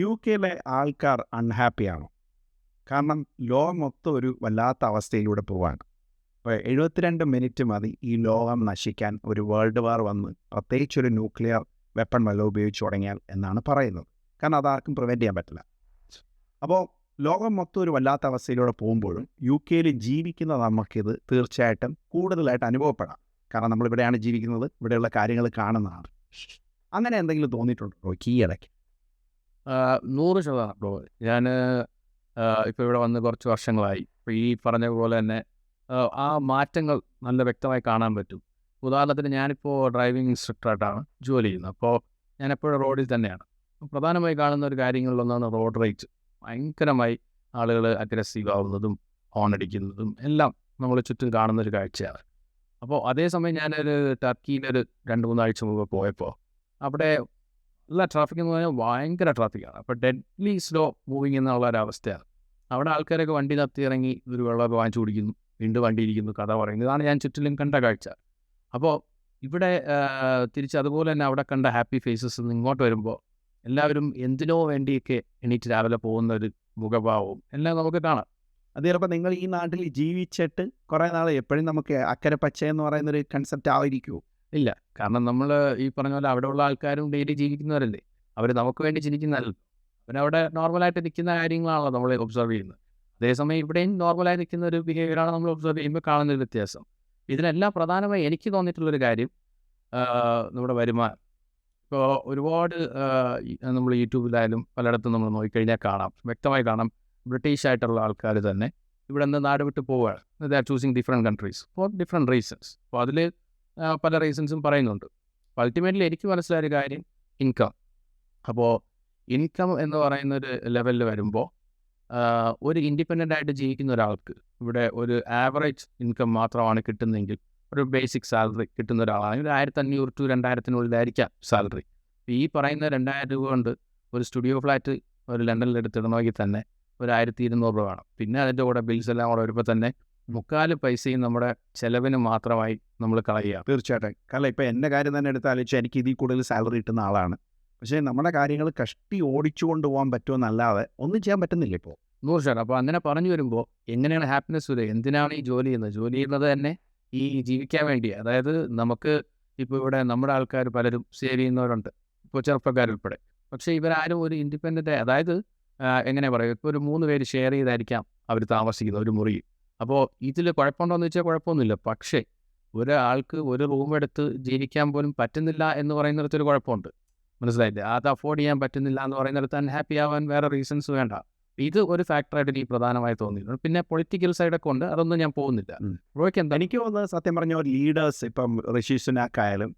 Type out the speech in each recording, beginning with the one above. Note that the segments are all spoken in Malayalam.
യു കെയിലെ ആൾക്കാർ അൺഹാപ്പിയാണോ കാരണം ലോകം മൊത്തം ഒരു വല്ലാത്ത അവസ്ഥയിലൂടെ പോവാണ്. അപ്പോൾ എഴുപത്തിരണ്ട് മിനിറ്റ് മതി ഈ ലോകം നശിക്കാൻ ഒരു വേൾഡ് വാർ വന്ന് പ്രത്യേകിച്ചൊരു ന്യൂക്ലിയർ വെപ്പൺ വല്ലതും ഉപയോഗിച്ച് തുടങ്ങിയാൽ എന്നാണ് പറയുന്നത്. കാരണം അതാർക്കും പ്രിവെന്റ് ചെയ്യാൻ പറ്റില്ല. അപ്പോൾ ലോകം മൊത്തം ഒരു വല്ലാത്ത അവസ്ഥയിലൂടെ പോകുമ്പോഴും യു കെയിൽ ജീവിക്കുന്ന നമുക്കിത് തീർച്ചയായിട്ടും കൂടുതലായിട്ട് അനുഭവപ്പെടാം. കാരണം നമ്മളിവിടെയാണ് ജീവിക്കുന്നത് ഇവിടെയുള്ള കാര്യങ്ങൾ കാണുന്നതാണ്. അങ്ങനെ എന്തെങ്കിലും തോന്നിയിട്ടുണ്ടോ ഈ ആഹ് നൂറ് ശതമാനം ബ്രോ. ഞാൻ ഇപ്പോൾ ഇവിടെ വന്ന് കുറച്ച് വർഷങ്ങളായി. ഇപ്പോൾ ഈ പറഞ്ഞ പോലെ തന്നെ ആ മാറ്റങ്ങൾ നല്ല വ്യക്തമായി കാണാൻ പറ്റും. ഉദാഹരണത്തിന് ഞാനിപ്പോൾ ഡ്രൈവിംഗ് ഇൻസ്ട്രക്ടറായിട്ടാണ് ജോലി ചെയ്യുന്നത്. അപ്പോൾ ഞാൻ എപ്പോഴും റോഡിൽ തന്നെയാണ്. പ്രധാനമായി കാണുന്ന ഒരു കാര്യങ്ങളിലൊന്നാണ് റോഡ് റേറ്റ്. ഭയങ്കരമായി ആളുകൾ അഗ്രസീവ് ആവുന്നതും ഹോൺ അടിക്കുന്നതും എല്ലാം നമ്മൾ ചുറ്റും കാണുന്ന ഒരു കാഴ്ചയാണ്. അപ്പോൾ അതേസമയം ഞാനൊരു ടർക്കിയിലൊരു രണ്ട് മൂന്നാഴ്ച മുമ്പ് പോയപ്പോൾ അവിടെ നല്ല ട്രാഫിക് എന്ന് പറഞ്ഞാൽ ഭയങ്കര ട്രാഫിക്കാണ് അപ്പോൾ ഡെഡ്ലി സ്ലോ മൂവിങ് എന്നുള്ള ഒരു അവസ്ഥയാണ്. അവിടെ ആൾക്കാരൊക്കെ വണ്ടി നിർത്തി ഇറങ്ങി ഒരു വെള്ളമൊക്കെ വാങ്ങിച്ചു കുടിക്കുന്നു. വീണ്ടും വണ്ടി ഇരിക്കുന്നു കഥ പറയുന്നു. ഇതാണ് ഞാൻ ചുറ്റിലും കണ്ട കാഴ്ച. അപ്പോൾ ഇവിടെ തിരിച്ച് അതുപോലെ തന്നെ അവിടെ കണ്ട ഹാപ്പി ഫേസസ് ഇങ്ങോട്ട് വരുമ്പോൾ എല്ലാവരും എന്തിനോ വേണ്ടിയൊക്കെ എണീറ്റ് രാവിലെ പോകുന്ന ഒരു മുഖഭാവവും എല്ലാം നമുക്ക് കാണാം. അത് ചിലപ്പോൾ നിങ്ങൾ ഈ നാട്ടിൽ ജീവിച്ചിട്ട് കുറേ നാൾ എപ്പോഴും നമുക്ക് അക്കരെ പച്ച എന്ന് പറയുന്ന ഒരു കൺസെപ്റ്റ് ആയിരിക്കുമോ ഇല്ല. കാരണം നമ്മൾ ഈ പറഞ്ഞ പോലെ ഉള്ള ആൾക്കാരും ഡെയിലി ജീവിക്കുന്നവരല്ലേ. അവർ നമുക്ക് വേണ്ടി ചിരിക്കുന്നതല്ല അവരവിടെ നോർമലായിട്ട് നിൽക്കുന്ന കാര്യങ്ങളാണല്ലോ നമ്മൾ ഒബ്സർവ് ചെയ്യുന്നത്. അതേസമയം ഇവിടെയും നോർമലായി നിൽക്കുന്ന ഒരു ബിഹേവിയറാണ് നമ്മൾ ഒബ്സർവ് ചെയ്യുമ്പോൾ കാണുന്ന ഒരു വ്യത്യാസം. ഇതിനെല്ലാം പ്രധാനമായി എനിക്ക് തോന്നിയിട്ടുള്ളൊരു കാര്യം നമ്മുടെ വരുമാനം. ഇപ്പോൾ ഒരുപാട് നമ്മൾ യൂട്യൂബിലായാലും പലയിടത്തും നമ്മൾ നോക്കിക്കഴിഞ്ഞാൽ കാണാം. വ്യക്തമായി കാണാം. ബ്രിട്ടീഷ് ആയിട്ടുള്ള ആൾക്കാർ തന്നെ ഇവിടെ നിന്ന് നാട് വിട്ട് പോവുകയാണ്. They are choosing different countries for different reasons അപ്പോൾ അതിൽ പല റീസൺസും പറയുന്നുണ്ട്. അപ്പോൾ അൾട്ടിമേറ്റ്ലി എനിക്ക് മനസ്സിലായ ഒരു കാര്യം ഇൻകം. അപ്പോൾ ഇൻകം എന്ന് പറയുന്ന ഒരു ലെവലിൽ വരുമ്പോൾ ഒരു ഇൻഡിപെൻഡന്റ് ആയിട്ട് ജീവിക്കുന്ന ഒരാൾക്ക് ഇവിടെ ഒരു ആവറേജ് ഇൻകം മാത്രമാണ് കിട്ടുന്നതെങ്കിൽ ഒരു ബേസിക് സാലറി കിട്ടുന്ന ഒരാളാണെങ്കിൽ ഒരു ആയിരത്തി അഞ്ഞൂറ് ടു രണ്ടായിരത്തിനുള്ളിലായിരിക്കാം സാലറി. ഈ പറയുന്ന രണ്ടായിരം രൂപ കൊണ്ട് ഒരു സ്റ്റുഡിയോ ഫ്ലാറ്റ് ഒരു ലണ്ടനിൽ എടുത്തിടണമെങ്കിൽ തന്നെ ഒരു ആയിരത്തി ഇരുന്നൂറ് രൂപ വേണം. പിന്നെ അതിന്റെ കൂടെ ബിൽസ് എല്ലാം കൂടെ വരുമ്പോൾ തന്നെ മുക്കാൽ പൈസയും നമ്മുടെ ചെലവിന് മാത്രമായി നമ്മൾ കളയുക. തീർച്ചയായിട്ടും. കാരണം ഇപ്പോൾ എന്റെ കാര്യം തന്നെ എടുത്താലും എനിക്ക് ഇതിൽ കൂടുതൽ സാലറി കിട്ടുന്ന ആളാണ്. പക്ഷേ നമ്മുടെ കാര്യങ്ങൾ കഷ്ടി ഓടിച്ചു കൊണ്ടുപോകാൻ പറ്റുമെന്നല്ലാതെ ഒന്നും ചെയ്യാൻ പറ്റുന്നില്ല ഇപ്പോൾ നൂറ് ശതമാനം അപ്പോൾ അങ്ങനെ പറഞ്ഞു വരുമ്പോൾ എങ്ങനെയാണ് ഹാപ്പിനെസ് വരിക? എന്തിനാണ് ഈ ജോലി ചെയ്യുന്നത്? ജോലി ചെയ്യുന്നത് തന്നെ ഈ ജീവിക്കാൻ വേണ്ടി. അതായത് നമുക്ക് ഇപ്പോൾ ഇവിടെ നമ്മുടെ ആൾക്കാർ പലരും സേവ് ചെയ്യുന്നവരുണ്ട്. ഇപ്പോൾ ചെറുപ്പക്കാരുൾപ്പെടെ പക്ഷേ ഇവരാരും ഒരു ഇൻഡിപെൻഡന്റ് അതായത് എങ്ങനെ പറയുക ഇപ്പോൾ ഒരു മൂന്ന് പേര് ഷെയർ ചെയ്തായിരിക്കാം അവർ താമസിക്കുന്നത് ഒരു മുറി അപ്പോൾ ഇതിൽ കുഴപ്പമുണ്ടോ എന്ന് വെച്ചാൽ കുഴപ്പമൊന്നുമില്ല. പക്ഷേ ഒരാൾക്ക് ഒരു റൂം എടുത്ത് ജീവിക്കാൻ പോലും പറ്റുന്നില്ല എന്ന് പറയുന്നിടത്തൊരു കുഴപ്പമുണ്ട്. മനസ്സിലായില്ലേ? അത് അഫോർഡ് ചെയ്യാൻ പറ്റുന്നില്ല എന്ന് പറയുന്നിടത്ത് അൺഹാപ്പി ആവാൻ വേറെ റീസൺസ് വേണ്ട. ഇത് ഒരു ഫാക്ടറായിട്ട് എനിക്ക് പ്രധാനമായി തോന്നിയിരുന്നു പിന്നെ പൊളിറ്റിക്കൽ സൈഡൊക്കെ ഉണ്ട്. അതൊന്നും ഞാൻ പോകുന്നില്ല. റോയ്ക്ക് എന്താ? എനിക്ക് തോന്നുന്നത് സത്യം പറഞ്ഞ ഒരു ലീഡേഴ്സ് ഇപ്പം ഋഷി സുനാക്കായാലും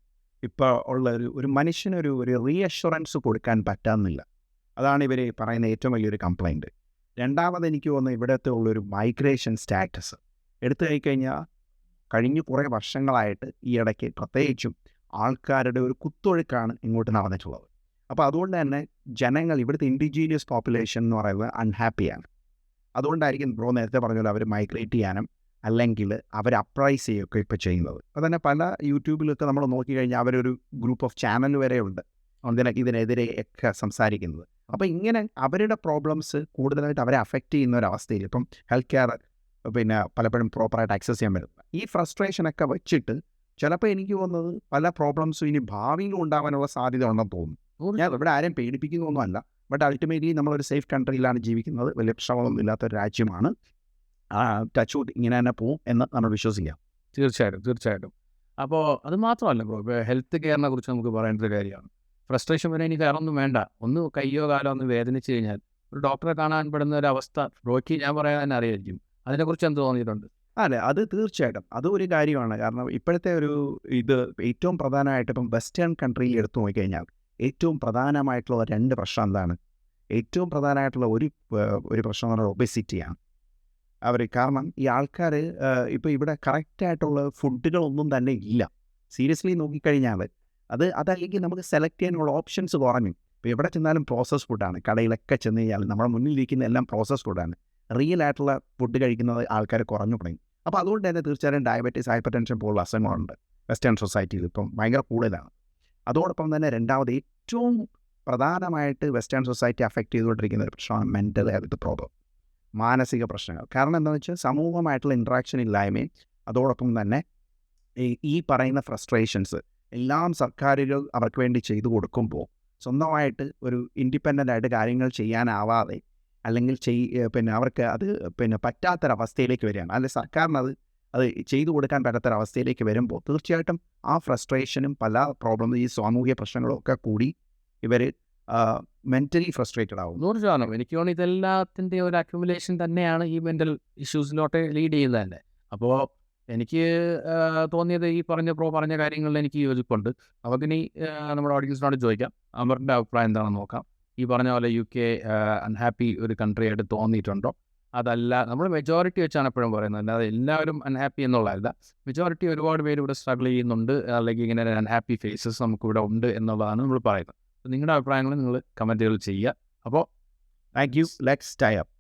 ഇപ്പോൾ ഉള്ള ഒരു ഒരു മനുഷ്യനൊരു ഒരു റീഅഷുറൻസ് കൊടുക്കാൻ പറ്റാമെന്നില്ല അതാണ് ഇവർ പറയുന്ന ഏറ്റവും വലിയൊരു കംപ്ലൈന്റ് രണ്ടാമത് എനിക്ക് തോന്നുന്നത് ഇവിടുത്തെ ഉള്ളൊരു മൈഗ്രേഷൻ സ്റ്റാറ്റസ് എടുത്തു കഴിഞ്ഞാൽ കഴിഞ്ഞ കുറേ വർഷങ്ങളായിട്ട് ഈ ഇടയ്ക്ക് പ്രത്യേകിച്ചും ആൾക്കാരുടെ ഒരു കുത്തൊഴുക്കാണ് ഇങ്ങോട്ട് നടന്നിട്ടുള്ളത്. അപ്പോൾ അതുകൊണ്ട് തന്നെ ജനങ്ങൾ ഇവിടുത്തെ ഇൻഡിജീനിയസ് പോപ്പുലേഷൻ എന്ന് പറയുന്നത് അൺഹാപ്പിയാണ് അതുകൊണ്ടായിരിക്കും ബ്രോ നേരത്തെ പറഞ്ഞ പോലെ അവർ മൈഗ്രേറ്റ് ചെയ്യാനും അല്ലെങ്കിൽ അവർ അപ്രൈസ് ചെയ്യുകയൊക്കെ ഇപ്പോൾ ചെയ്യുന്നത്. അപ്പോൾ തന്നെ പല യൂട്യൂബിലൊക്കെ നമ്മൾ നോക്കിക്കഴിഞ്ഞാൽ അവരൊരു ഗ്രൂപ്പ് ഓഫ് ചാനൽ വരെ ഉണ്ട് ഇതിനെ ഇതിനെതിരെ ഒക്കെ സംസാരിക്കുന്നത്. അപ്പോൾ ഇങ്ങനെ അവരുടെ പ്രോബ്ലംസ് കൂടുതലായിട്ട് അവരെ അഫക്റ്റ് ചെയ്യുന്ന ഒരു അവസ്ഥയിൽ ഇപ്പം ഹെൽത്ത് കെയർ പിന്നെ പലപ്പോഴും പ്രോപ്പറായിട്ട് ആക്സസ് ചെയ്യാൻ പറ്റും ഈ ഫ്രസ്ട്രേഷനൊക്കെ വെച്ചിട്ട് ചിലപ്പോൾ എനിക്ക് തോന്നുന്നത് പല പ്രോബ്ലംസും ഇനി ഭാവിയിലും ഉണ്ടാവാനുള്ള സാധ്യത ഉണ്ടെന്ന് തോന്നുന്നു. ഞാൻ ഇവിടെ ആരെയും പേടിപ്പിക്കുന്നൊന്നുമല്ല ബട്ട് അൾട്ടിമേറ്റ്ലി നമ്മളൊരു സേഫ് കൺട്രിയിലാണ് ജീവിക്കുന്നത്. വലിയ പ്രശ്നങ്ങളൊന്നും ഇല്ലാത്ത ഒരു രാജ്യമാണ്. ടച്ച് വുഡ് ഇങ്ങനെ തന്നെ പോവും എന്ന് നമ്മൾ വിശ്വസിക്കാം. തീർച്ചയായിട്ടും തീർച്ചയായിട്ടും. അപ്പോൾ അത് മാത്രമല്ല ബ്രോ. ഹെൽത്ത് കെയറിനെ കുറിച്ച് നമുക്ക് പറയേണ്ട ഒരു കാര്യമാണ്. ഫ്രസ്ട്രേഷൻ വരെ എനിക്ക് കയറൊന്നും വേണ്ട. ഒന്ന് കയ്യോ കാലോ ഒന്ന് വേദനിച്ച് കഴിഞ്ഞാൽ ഒരു ഡോക്ടറെ കാണാൻ പെടുന്ന ഒരു അവസ്ഥ റോക്കി ഞാൻ പറയാൻ തന്നെ അറിയായിരിക്കും. അതിനെക്കുറിച്ച് എന്ത് തോന്നിയിട്ടുണ്ട്? അതെ അത് തീർച്ചയായിട്ടും. അതും ഒരു കാര്യമാണ്. കാരണം ഇപ്പോഴത്തെ ഒരു ഇത് ഏറ്റവും പ്രധാനമായിട്ട് ഇപ്പം വെസ്റ്റേൺ കൺട്രിയിൽ എടുത്തു നോക്കിക്കഴിഞ്ഞാൽ ഏറ്റവും പ്രധാനമായിട്ടുള്ള രണ്ട് പ്രശ്നം എന്താണ്? ഏറ്റവും പ്രധാനമായിട്ടുള്ള ഒരു ഒരു പ്രശ്നം എന്ന് പറയുന്നത് ഒബെസിറ്റിയാണ്. അവർ കാരണം ഈ ആൾക്കാർ ഇപ്പോൾ ഇവിടെ കറക്റ്റായിട്ടുള്ള ഫുഡുകളൊന്നും തന്നെ ഇല്ല. സീരിയസ്ലി നോക്കിക്കഴിഞ്ഞാൽ അത് അതല്ലെങ്കിൽ നമുക്ക് സെലക്ട് ചെയ്യാനുള്ള ഓപ്ഷൻസ് കുറഞ്ഞു. ഇപ്പോൾ എവിടെ ചെന്നാലും പ്രോസസ് ഫുഡാണ് കടയിലൊക്കെ ചെന്ന് കഴിഞ്ഞാൽ നമ്മുടെ മുന്നിലിരിക്കുന്ന എല്ലാം പ്രോസസ് ഫുഡാണ് റിയൽ ആയിട്ടുള്ള ഫുഡ് കഴിക്കുന്നത് ആൾക്കാർ കുറഞ്ഞു തുടങ്ങി. അപ്പോൾ അതുകൊണ്ട് തന്നെ തീർച്ചയായും ഡയബറ്റീസ് ഹൈപ്പർ ടെൻഷൻ പോലുള്ള അസുഖങ്ങളുണ്ട്. വെസ്റ്റേൺ സൊസൈറ്റിയിൽ ഇപ്പം ഭയങ്കര കൂടുതലാണ്. അതോടൊപ്പം തന്നെ രണ്ടാമത് ഏറ്റവും പ്രധാനമായിട്ട് വെസ്റ്റേൺ സൊസൈറ്റി അഫക്റ്റ് ചെയ്തുകൊണ്ടിരിക്കുന്ന ഒരു പ്രശ്നമാണ് മെന്റൽ ഹെൽത്ത് പ്രോബ്ലം മാനസിക പ്രശ്നങ്ങൾ. കാരണം എന്താണെന്ന് വെച്ചാൽ സമൂഹമായിട്ടുള്ള ഇൻട്രാക്ഷൻ ഇല്ലായ്മയും അതോടൊപ്പം തന്നെ ഈ പറയുന്ന ഫ്രസ്ട്രേഷൻസ് എല്ലാം സർക്കാരുകൾ അവർക്ക് വേണ്ടി ചെയ്തു കൊടുക്കുമ്പോൾ സ്വന്തമായിട്ട് ഒരു ഇൻഡിപെൻഡന്റ് ആയിട്ട് കാര്യങ്ങൾ ചെയ്യാനാവാതെ അല്ലെങ്കിൽ ചെയ് പിന്നെ അവർക്ക് അത് പിന്നെ പറ്റാത്തൊരവസ്ഥയിലേക്ക് വരികയാണ്. അല്ലെങ്കിൽ സർക്കാരിന് അത് അത് ചെയ്തു കൊടുക്കാൻ പറ്റാത്തൊരവസ്ഥയിലേക്ക് വരുമ്പോൾ തീർച്ചയായിട്ടും ആ ഫ്രസ്ട്രേഷനും പല പ്രോബ്ലം ഈ സാമൂഹിക പ്രശ്നങ്ങളും ഒക്കെ കൂടി ഇവർ മെന്റലി ഫ്രസ്ട്രേറ്റഡ് ആവും നൂറ് ശതമാനം എനിക്ക് തോന്നുന്നു ഇതെല്ലാത്തിന്റെ ഒരു അക്യുമുലേഷൻ തന്നെയാണ് ഈ മെന്റൽ ഇഷ്യൂസിലോട്ട് ലീഡ് ചെയ്യുന്നത് തന്നെ. അപ്പോൾ എനിക്ക് തോന്നിയത് ഈ പറഞ്ഞ പ്രോ പറഞ്ഞ കാര്യങ്ങളിൽ എനിക്ക് യോജിപ്പുണ്ട്. ഇനി നമ്മുടെ ഓഡിയൻസിനോട് ചോദിക്കാം. അവരുടെ അഭിപ്രായം എന്താണെന്ന് നോക്കാം. ഈ പറഞ്ഞ പോലെ യു കെ അൺഹാപ്പി ഒരു കൺട്രി ആയിട്ട് തോന്നിയിട്ടുണ്ടോ? അതല്ല നമ്മൾ മെജോറിറ്റി വെച്ചാണ് എപ്പോഴും പറയുന്നത്. അല്ലാതെ എല്ലാവരും അൺഹാപ്പി എന്നുള്ളതല്ല. മെജോറിറ്റി ഒരുപാട് പേര് ഇവിടെ സ്ട്രഗിൾ ചെയ്യുന്നുണ്ട്. അല്ലെങ്കിൽ ഇങ്ങനെ അൺഹാപ്പി ഫേസസ് നമുക്കിവിടെ ഉണ്ട് എന്നുള്ളതാണ് നമ്മൾ പറയുന്നത്. നിങ്ങളുടെ അഭിപ്രായങ്ങൾ നിങ്ങൾ കമന്റുകൾ ചെയ്യുക. അപ്പോൾ thank you let's tie up